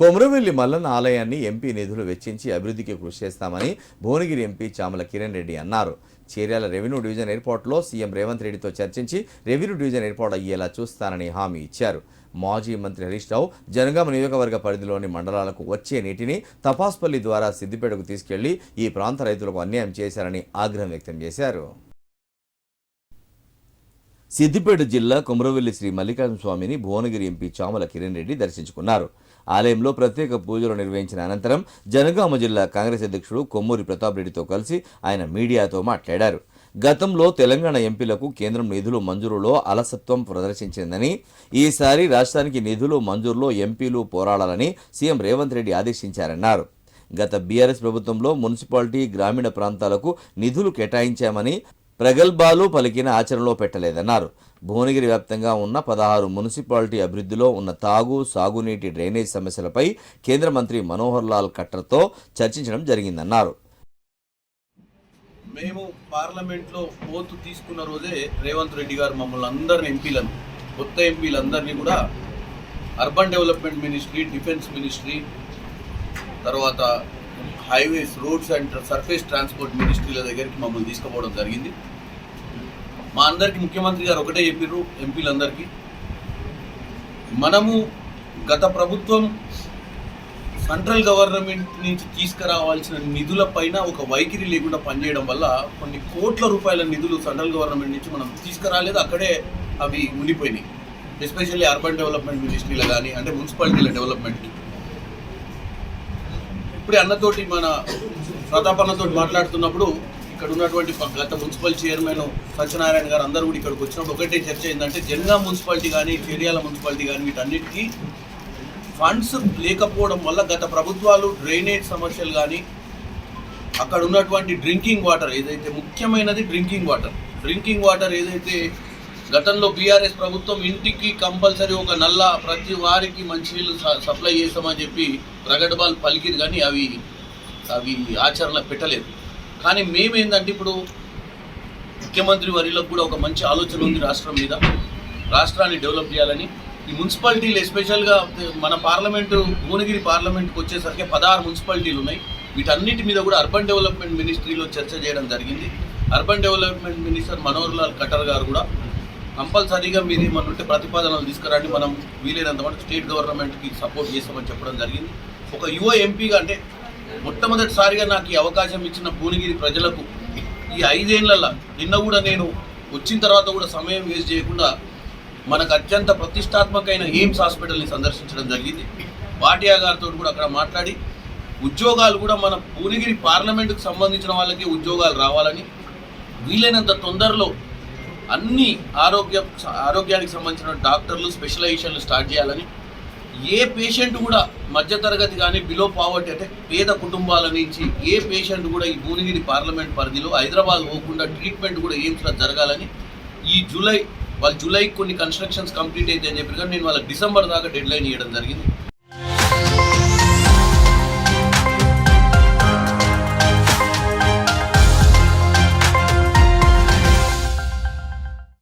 కొమరవెల్లి మల్లన్న ఆలయాన్ని ఎంపీ నిధులు వెచ్చించి అభివృద్ధికి కృషి చేస్తామని భువనగిరి ఎంపీ చామల కిరణ్ రెడ్డి అన్నారు. చీర్యాల రెవెన్యూ డివిజన్ ఎయిర్పోర్ట్లో సీఎం రేవంత్ రెడ్డితో చర్చించి రెవెన్యూ డివిజన్ ఎయిర్పోర్ట్ అయ్యేలా చూస్తానని హామీ ఇచ్చారు. మాజీ మంత్రి హరీష్ రావు జనగామ నియోజకవర్గ పరిధిలోని మండలాలకు వచ్చే నీటిని తపాస్పల్లి ద్వారా సిద్దిపేటకు తీసుకెళ్ళి ఈ ప్రాంత రైతులకు అన్యాయం చేశారని ఆగ్రహం వ్యక్తం చేశారు. సిద్దిపేట జిల్లా కొమరవెల్లి శ్రీ మల్లికార్జున స్వామిని భువనగిరి ఎంపీ చామల కిరణ్ రెడ్డి దర్శించుకున్నారు. ఆలయంలో ప్రత్యేక పూజలు నిర్వహించిన అనంతరం జనగామ జిల్లా కాంగ్రెస్ అధ్యక్షుడు కొమ్మూరి ప్రతాప్ రెడ్డితో కలిసి ఆయన మీడియాతో మాట్లాడారు. గతంలో తెలంగాణ ఎంపీలకు కేంద్రం నిధులు మంజూరులో అలసత్వం ప్రదర్శించిందని ఈసారి రాష్ట్రానికి నిధులు మంజూరులో ఎంపీలు పోరాడాలని సీఎం రేవంత్ రెడ్డి ఆదేశించారన్నారు. గత బీఆర్ఎస్ ప్రభుత్వంలో మున్సిపాలిటీ గ్రామీణ ప్రాంతాలకు నిధులు కేటాయించామని ప్రగల్భాలు పలికిన ఆచరణలో పెట్టలేదన్నారు. భువనగిరి వ్యాప్తంగా ఉన్న పదహారు మున్సిపాలిటీ అభివృద్ధిలో ఉన్న తాగు సాగునీటి డ్రైనేజ్ సమస్యలపై కేంద్ర మంత్రి మనోహర్ లాల్ ఖట్టర్తో చర్చించడం జరిగిందన్నారు. మేము పార్లమెంట్లో ఓతు తీసుకున్న రోజే రేవంత్ రెడ్డి గారు మమ్మల్ని అందరిని ఎంపీలను కొత్త ఎంపీలందరినీ కూడా urban development ministry defence ministry తర్వాత highways roads and surface transport మినిస్ట్రీల దగ్గరికి మమ్మల్ని తీసుకుపోవడం జరిగింది. మా అందరికీ ముఖ్యమంత్రి గారు ఒకటే చెప్పారు ఎంపీలందరికీ. మనము గత ప్రభుత్వం సెంట్రల్ గవర్నమెంట్ నుంచి తీసుకురావాల్సిన నిధుల పైన ఒక వైఖరి లేకుండా పనిచేయడం వల్ల కొన్ని కోట్ల రూపాయల నిధులు సెంట్రల్ గవర్నమెంట్ నుంచి మనం తీసుకురాలేదు అక్కడే అవి ఉండిపోయినాయి. ఎస్పెషల్లీ అర్బన్ డెవలప్మెంట్ మినిస్ట్రీలో కానీ అంటే మున్సిపాలిటీల డెవలప్మెంట్కి ఇప్పుడే అన్నతోటి మన ప్రతాప్ అన్నతోటి మాట్లాడుతున్నప్పుడు ఇక్కడ ఉన్నటువంటి గత మున్సిపల్ చైర్మన్ సత్యనారాయణ గారు అందరూ కూడా ఇక్కడికి వచ్చినప్పుడు ఒకటే చర్చ ఏంటంటే జనగా మున్సిపాలిటీ కానీ చేరియాల మున్సిపాలిటీ కానీ వీటన్నిటికీ ఫండ్స్ లేకపోవడం వల్ల గత ప్రభుత్వాలు డ్రైనేజ్ సమస్యలు కానీ అక్కడ ఉన్నటువంటి డ్రింకింగ్ వాటర్ ఏదైతే ముఖ్యమైనది డ్రింకింగ్ వాటర్. డ్రింకింగ్ వాటర్ ఏదైతే గతంలో బీఆర్ఎస్ ప్రభుత్వం ఇంటికి కంపల్సరీ ఒక నల్ల ప్రతి వారికి మంచినీళ్ళు స- సప్లై చేస్తామని చెప్పి ప్రగడబాలు పలికిరు కానీ అవి అవి ఆచరణ పెట్టలేదు. కానీ మేమేందంటే ఇప్పుడు ముఖ్యమంత్రి వరిలకు కూడా ఒక మంచి ఆలోచన ఉంది రాష్ట్రం మీద. రాష్ట్రాన్ని డెవలప్ చేయాలని. ఈ మున్సిపాలిటీలు ఎస్పెషల్గా మన పార్లమెంటు భువనగిరి పార్లమెంట్కి వచ్చేసరికి పదహారు మున్సిపాలిటీలు ఉన్నాయి. వీటన్నిటి మీద కూడా అర్బన్ డెవలప్మెంట్ మినిస్ట్రీలో చర్చ చేయడం జరిగింది. Urban development minister Manohar Lal Khattar గారు కూడా కంపల్సరీగా మీరు ఏమన్నా ఉంటే ప్రతిపాదనలు తీసుకురండి. మనం వీలైనంత మటుకు స్టేట్ గవర్నమెంట్కి సపోర్ట్ చేస్తామని చెప్పడం జరిగింది. ఒక యువ ఎంపీగా అంటే మొట్టమొదటిసారిగా నాకు ఈ అవకాశం ఇచ్చిన భువనగిరి ప్రజలకు ఈ ఐదేళ్ళలో నిన్న కూడా నేను వచ్చిన తర్వాత కూడా సమయం వేస్ట్ చేయకుండా మనకు అత్యంత ప్రతిష్టాత్మకమైన ఎయిమ్స్ హాస్పిటల్ని సందర్శించడం జరిగింది. భాటియా గారితో కూడా అక్కడ మాట్లాడి ఉద్యోగాలు కూడా మన భువనగిరి పార్లమెంటుకు సంబంధించిన వాళ్ళకి ఉద్యోగాలు రావాలని వీలైనంత తొందరలో అన్ని ఆరోగ్య ఆరోగ్యానికి సంబంధించిన డాక్టర్లు స్పెషలైజేషన్లు స్టార్ట్ చేయాలని ఏ పేషెంట్ కూడా మధ్యతరగతి కానీ బిలో పావర్టీ అంటే పేద కుటుంబాల నుంచి ఏ పేషెంట్ కూడా ఈ భువనగిరి పార్లమెంట్ పరిధిలో హైదరాబాద్ పోకుండా ట్రీట్మెంట్ కూడా ఎయిమ్స్లో జరగాలని ఈ జూలై వాళ్ళు జూలై కొన్ని కన్స్ట్రక్షన్స్ కంప్లీట్ అయితే అని చెప్పి కానీ నేను వాళ్ళ డిసెంబర్ దాకా డెడ్ లైన్ ఇవ్వడం జరిగింది.